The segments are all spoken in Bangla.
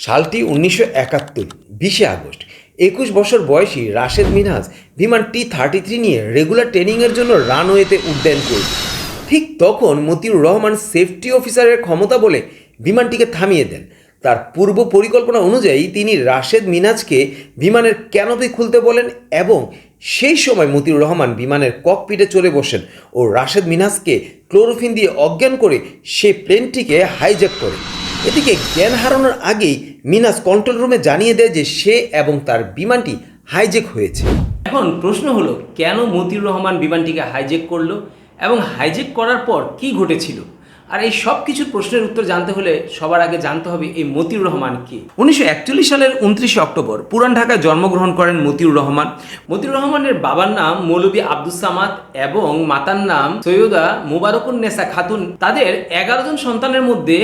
সালটি উনিশশো একাত্তর, বিশে আগস্ট। একুশ বছর বয়সী রাশেদ মিনহাজ বিমান টি থার্টি থ্রি নিয়ে রেগুলার ট্রেনিংয়ের জন্য রানওয়েতে উড্ডয়ন করে ঠিক তখন মতিউর রহমান সেফটি অফিসারের ক্ষমতা বলে বিমানটিকে থামিয়ে দেন। তার পূর্ব পরিকল্পনা অনুযায়ী তিনি রাশেদ মিনাজকে বিমানের ক্যানোপি খুলতে বলেন এবং সেই সময় মতিউর রহমান বিমানের ককপিটে চলে বসেন ও রাশেদ মিনাজকে ক্লোরোফিন দিয়ে অজ্ঞান করে সে প্লেনটিকে হাইজ্যাক করে এদিকে জ্ঞান হারানোর আগেই মিনাস কন্ট্রোল রুমে জানিয়ে দেয় যে সে এবং তার বিমানটি হাইজেক হয়েছে। এখন প্রশ্ন হলো, কেন মতিউর রহমান বিমানটিকে হাইজেক করল এবং হাইজেক করার পর কি ঘটেছিল? আর এই সব কিছুর প্রশ্নের উত্তর জানতে হলে সবার আগে জানতে হবে এই মতিউর রহমান কি। উনিশশো একচল্লিশ সালের উনত্রিশে অক্টোবর পুরান ঢাকায় জন্মগ্রহণ করেন মতিউর রহমান। মতিউর রহমানের বাবার নাম মৌলবী আব্দুল সামাদ এবং মাতার নাম সৈয়দা মুবারকুন নেসা খাতুন। তাদের এগারো জন সন্তানের মধ্যে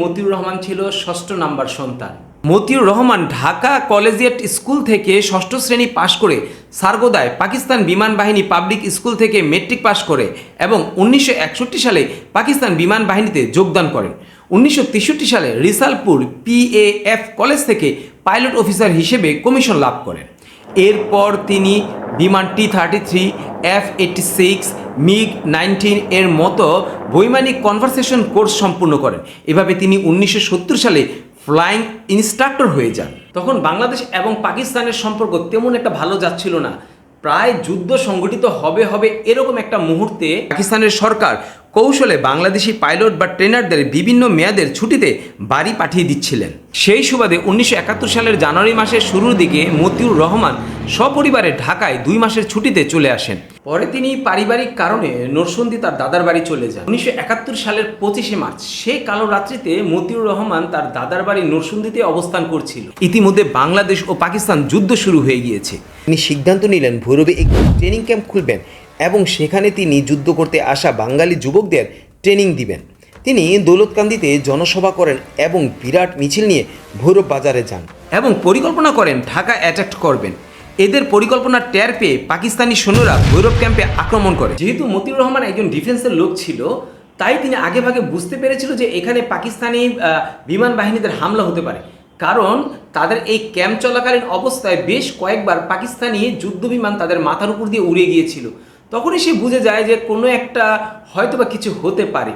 মতিউর রহমান ছিল ষষ্ঠ নাম্বার সন্তান। মতিউর রহমান ঢাকা কলেজিয়েট স্কুল থেকে ষষ্ঠ শ্রেণি পাশ করে সারগোদায় পাকিস্তান বিমান বাহিনী পাবলিক স্কুল থেকে মেট্রিক পাশ করে এবং উনিশশো একষট্টি সালে পাকিস্তান বিমান বাহিনীতে যোগদান করেন। উনিশশো তেষট্টি সালে রিসালপুর পিএএফ কলেজ থেকে পাইলট অফিসার হিসেবে কমিশন লাভ করেন। এরপর তিনি বিমান T thirty three, F eighty six, MiG nineteen এর মতো বৈমানিক কনভারসেশন কোর্স সম্পূর্ণ করেন। এভাবে তিনি উনিশশো সত্তর সালে ফ্লাইং ইনস্ট্রাক্টর হয়ে যান। তখন বাংলাদেশ এবং পাকিস্তানের সম্পর্ক তেমন একটা ভালো যাচ্ছিল না। প্রায় যুদ্ধ সংগঠিত হবে হবে এরকম একটা মুহূর্তে পাকিস্তানের সরকার কৌশলে বাংলাদেশি পাইলট বা ট্রেনারদের বিভিন্ন মেয়াদের ছুটিতে বাড়ি পাঠিয়ে দিচ্ছিলেন। সেই সুবাদে উনিশশো একাত্তর সালের জানুয়ারি মাসের শুরুর দিকে মতিউর রহমান সপরিবারে ঢাকায় দুই মাসের ছুটিতে চলে আসেন। পরে তিনি পারিবারিক কারণে নরসন্দী তার দাদার বাড়ি চলে যান। উনিশশো একাত্তর সালের পঁচিশে মার্চ সেই কালো রাত্রিতে মতিউর রহমান তার দাদার বাড়ি নরসন্দীতে অবস্থান করছিল। ইতিমধ্যে বাংলাদেশ ও পাকিস্তান যুদ্ধ শুরু হয়ে গিয়েছে। তিনি সিদ্ধান্ত নিলেন, ভৈরবে একটি ট্রেনিং ক্যাম্প খুলবেন। এবং সেখানে তিনি যুদ্ধ করতে আসা বাঙালি যুবকদের ট্রেনিং দিবেন। তিনি দৌলতকান্দিতে জনসভা করেন এবং বিরাট মিছিল নিয়ে ভৈরব বাজারে যান এবং পরিকল্পনা করেন ঢাকা অ্যাটাক করবেন। এদের পরিকল্পনা টের পেয়ে পাকিস্তানি সৈন্যরা ভৈরব ক্যাম্পে আক্রমণ করে। যেহেতু মতিউর রহমান একজন ডিফেন্সের লোক ছিল, তাই তিনি আগেভাগে বুঝতে পেরেছিল যে এখানে পাকিস্তানি বিমান বাহিনীদের হামলা হতে পারে। কারণ তাদের এই ক্যাম্প চলাকালীন অবস্থায় বেশ কয়েকবার পাকিস্তানি যুদ্ধ বিমান তাদের মাথার উপর দিয়ে উড়ে গিয়েছিল। তখনই সে বুঝে যায় যে কোনো একটা হয়তো বা কিছু হতে পারে।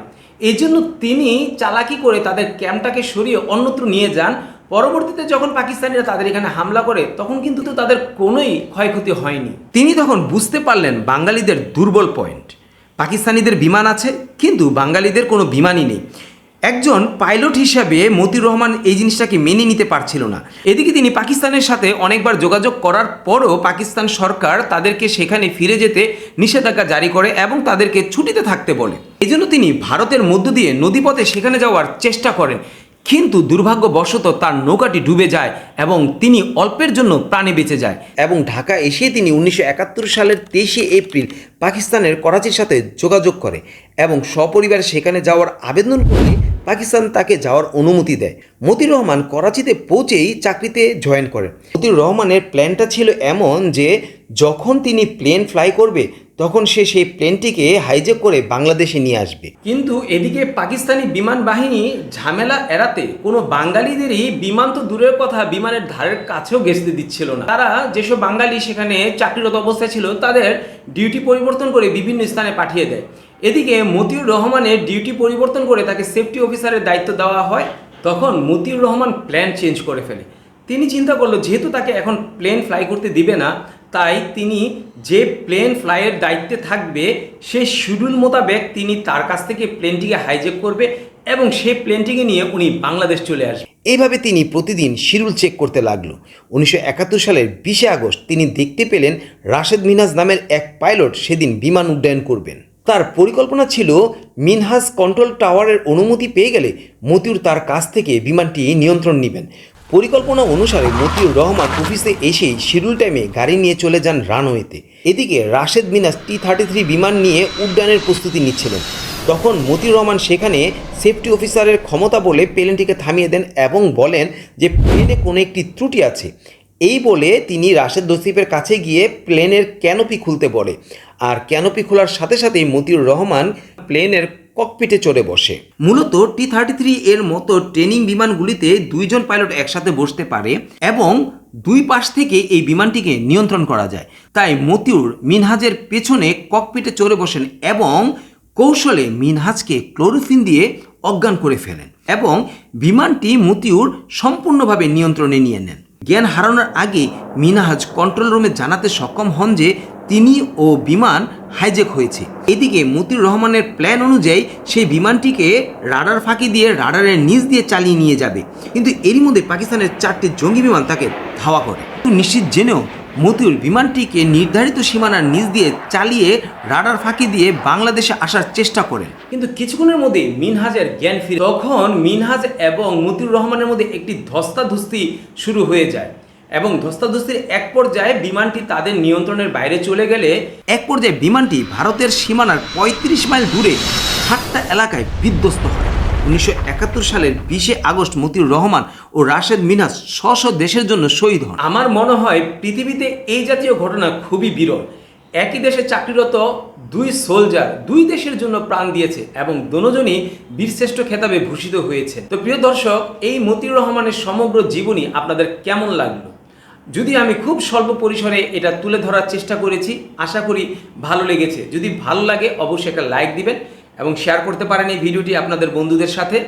এই জন্য তিনি চালাকি করে তাদের ক্যাম্পটাকে সরিয়ে অন্যত্র নিয়ে যান। পরবর্তীতে যখন পাকিস্তানিরা তাদের এখানে হামলা করে, তখন কিন্তু তাদের কোনোই ক্ষয়ক্ষতি হয়নি। তিনি তখন বুঝতে পারলেন বাঙালিদের দুর্বল পয়েন্ট পাকিস্তানিদের বিমান আছে, কিন্তু বাঙালিদের কোনো বিমানই নেই। একজন পাইলট হিসাবে মতিউর রহমান এই জিনিসটাকে মেনে নিতে পারছিল না। এদিকে তিনি পাকিস্তানের সাথে অনেকবার যোগাযোগ করার পরও পাকিস্তান সরকার তাদেরকে সেখানে ফিরে যেতে নিষেধাজ্ঞা জারি করে এবং তাদেরকে ছুটিতে থাকতে বলে। এজন্য তিনি ভারতের মধ্য দিয়ে নদীপথে সেখানে যাওয়ার চেষ্টা করেন। কিন্তু দুর্ভাগ্যবশত তার নৌকাটি ডুবে যায় এবং তিনি অল্পের জন্য প্রাণে বেঁচে যায়। এবং ঢাকা এসে তিনি উনিশশো একাত্তর সালের তেইশে এপ্রিল পাকিস্তানের করাচির সাথে যোগাযোগ করে এবং সপরিবারে সেখানে যাওয়ার আবেদন করলে পাকিস্তান তাকে যাওয়ার অনুমতি দেয়। মতিউর রহমান করাচিতে পৌঁছেই চাকরিতে জয়েন করেন। মতিউর রহমানের প্ল্যানটা ছিল এমন যে, যখন তিনি প্লেন ফ্লাই করবে তখন সে সেই প্লেনটিকে হাইজ্যাক করে বাংলাদেশে নিয়ে আসবে। কিন্তু এদিকে পাকিস্তানি বিমান বাহিনী ঝামেলা এড়াতে কোনো বাঙালিদেরই বিমান তো দূরের কথা, বিমানের ধারের কাছেও গেছতে দিচ্ছিল না। তারা যেসব বাঙালি সেখানে চাকরিরত অবস্থায় ছিল, তাদের ডিউটি পরিবর্তন করে বিভিন্ন স্থানে পাঠিয়ে দেয়। এদিকে মতিউর রহমানের ডিউটি পরিবর্তন করে তাকে সেফটি অফিসারের দায়িত্ব দেওয়া হয়। তখন মতিউর রহমান প্ল্যান চেঞ্জ করে ফেলে। তিনি চিন্তা করল, যেহেতু তাকে এখন প্লেন ফ্লাই করতে দিবে না তাই তিনি যে প্লেন ফ্লাইয়ের দায়িত্বে থাকবে সেই শিডিউল মোতাবেক তিনি তার কাছ থেকে প্লেনটিকে হাইজ্যাক করবে এবং সেই প্লেনটিকে নিয়ে উনি বাংলাদেশ চলে আসবে। এইভাবে তিনি প্রতিদিন শিডিউল চেক করতে লাগল। উনিশশো একাত্তর সালের বিশে আগস্ট তিনি দেখতে পেলেন রাশেদ মিনহাজ নামের এক পাইলট সেদিন বিমান উড্ডয়ন করবেন। তার পরিকল্পনা ছিল মিনহাজ কন্ট্রোল টাওয়ারের অনুমতি পেয়ে গেলে মতিউর তার কাছ থেকে বিমানটি নিয়ন্ত্রণ নেবেন। পরিকল্পনা অনুসারে মতিউর রহমান অফিসে এসেই শিডিউল টাইমে গাড়ি নিয়ে চলে যান রানওয়েতে। এদিকে রাশেদ মিনাস টি থার্টি থ্রি বিমান নিয়ে উড্ডয়নের প্রস্তুতি নিচ্ছিলেন। তখন মতিউর রহমান সেখানে সেফটি অফিসারের ক্ষমতা বলে প্লেনটিকে থামিয়ে দেন এবং বলেন যে প্লেনে কোনো একটি ত্রুটি আছে। এই বলে তিনি রাশেদ দসিফের কাছে গিয়ে প্লেনের ক্যানোপি খুলতে বলে। আর ক্যানোপি খোলার সাথে সাথেই মতিউর রহমান প্লেনের ককপিটে চড়ে বসে। মূলত টি থার্টি থ্রি এর মতো ট্রেনিং বিমানগুলিতে দুইজন পাইলট একসাথে বসতে পারে এবং দুই পাশ থেকে এই বিমানটিকে নিয়ন্ত্রণ করা যায়। তাই মতিউর মিনহাজের পেছনে ককপিটে চড়ে বসেন এবং কৌশলে মিনহাজকে ক্লোরোফিন দিয়ে অজ্ঞান করে ফেলেন এবং বিমানটি মতিউর সম্পূর্ণভাবে নিয়ন্ত্রণে নিয়ে নেন। জ্ঞান হারানোর আগে মিনহাজ কন্ট্রোল রুমে জানাতে সক্ষম হন যে তিনি ও বিমান হাইজেক হয়েছে। এদিকে মতিউর রহমানের প্ল্যান অনুযায়ী সেই বিমানটিকে রাডার ফাঁকি দিয়ে রাডারের নিচ দিয়ে চালিয়ে নিয়ে যাবে। কিন্তু এরই মধ্যে পাকিস্তানের চারটি জঙ্গি বিমান তাকে ধাওয়া করে। নিশ্চিত জেনেও মতিউর বিমানটিকে নির্ধারিত সীমানার নিচ দিয়ে চালিয়ে রাডার ফাঁকি দিয়ে বাংলাদেশে আসার চেষ্টা করেন। কিন্তু কিছুক্ষণের মধ্যে মিনহাজের জ্ঞান ফিরে তখন মিনহাজ এবং মতিউর রহমানের মধ্যে একটি ধস্তাধস্তি শুরু হয়ে যায়। এবং ধস্তাধস্তির এক পর্যায়ে বিমানটি তাদের নিয়ন্ত্রণের বাইরে চলে গেলে এক পর্যায়ে বিমানটি ভারতের সীমানার পঁয়ত্রিশ মাইল দূরে ঠাট্টা এলাকায় বিধ্বস্ত হয়। উনিশশো একাত্তর সালের বিশে আগস্ট মতিউর রহমান ও রাশেদ মিনাস স্ব দেশের জন্য শহীদ হন। আমার মনে হয় পৃথিবীতে এই জাতীয় ঘটনা খুবই বিরল। একই দেশে চাকরিরত দুই সোলজার দুই দেশের জন্য প্রাণ দিয়েছে এবং দুজনই বীরশ্রেষ্ঠ খেতাবে ভূষিত হয়েছে। তো প্রিয় দর্শক, এই মতিউর রহমানের সমগ্র জীবনী আপনাদের কেমন লাগল? যদি আমি খুব স্বল্প পরিসরে এটা তুলে ধরার চেষ্টা করেছি, আশা করি ভালো লেগেছে। যদি ভালো লাগে, অবশ্যই একটা লাইক দিবেন এবং শেয়ার করতে পারেন এই ভিডিওটি আপনাদের বন্ধুদের সাথে।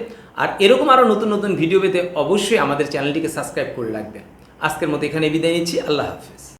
আর এরকম আরও নতুন নতুন ভিডিও পেতে অবশ্যই আমাদের চ্যানেলটিকে সাবস্ক্রাইব করে রাখবেন। আজকের মতো এখানে বিদায় নিচ্ছি। আল্লাহ হাফেজ।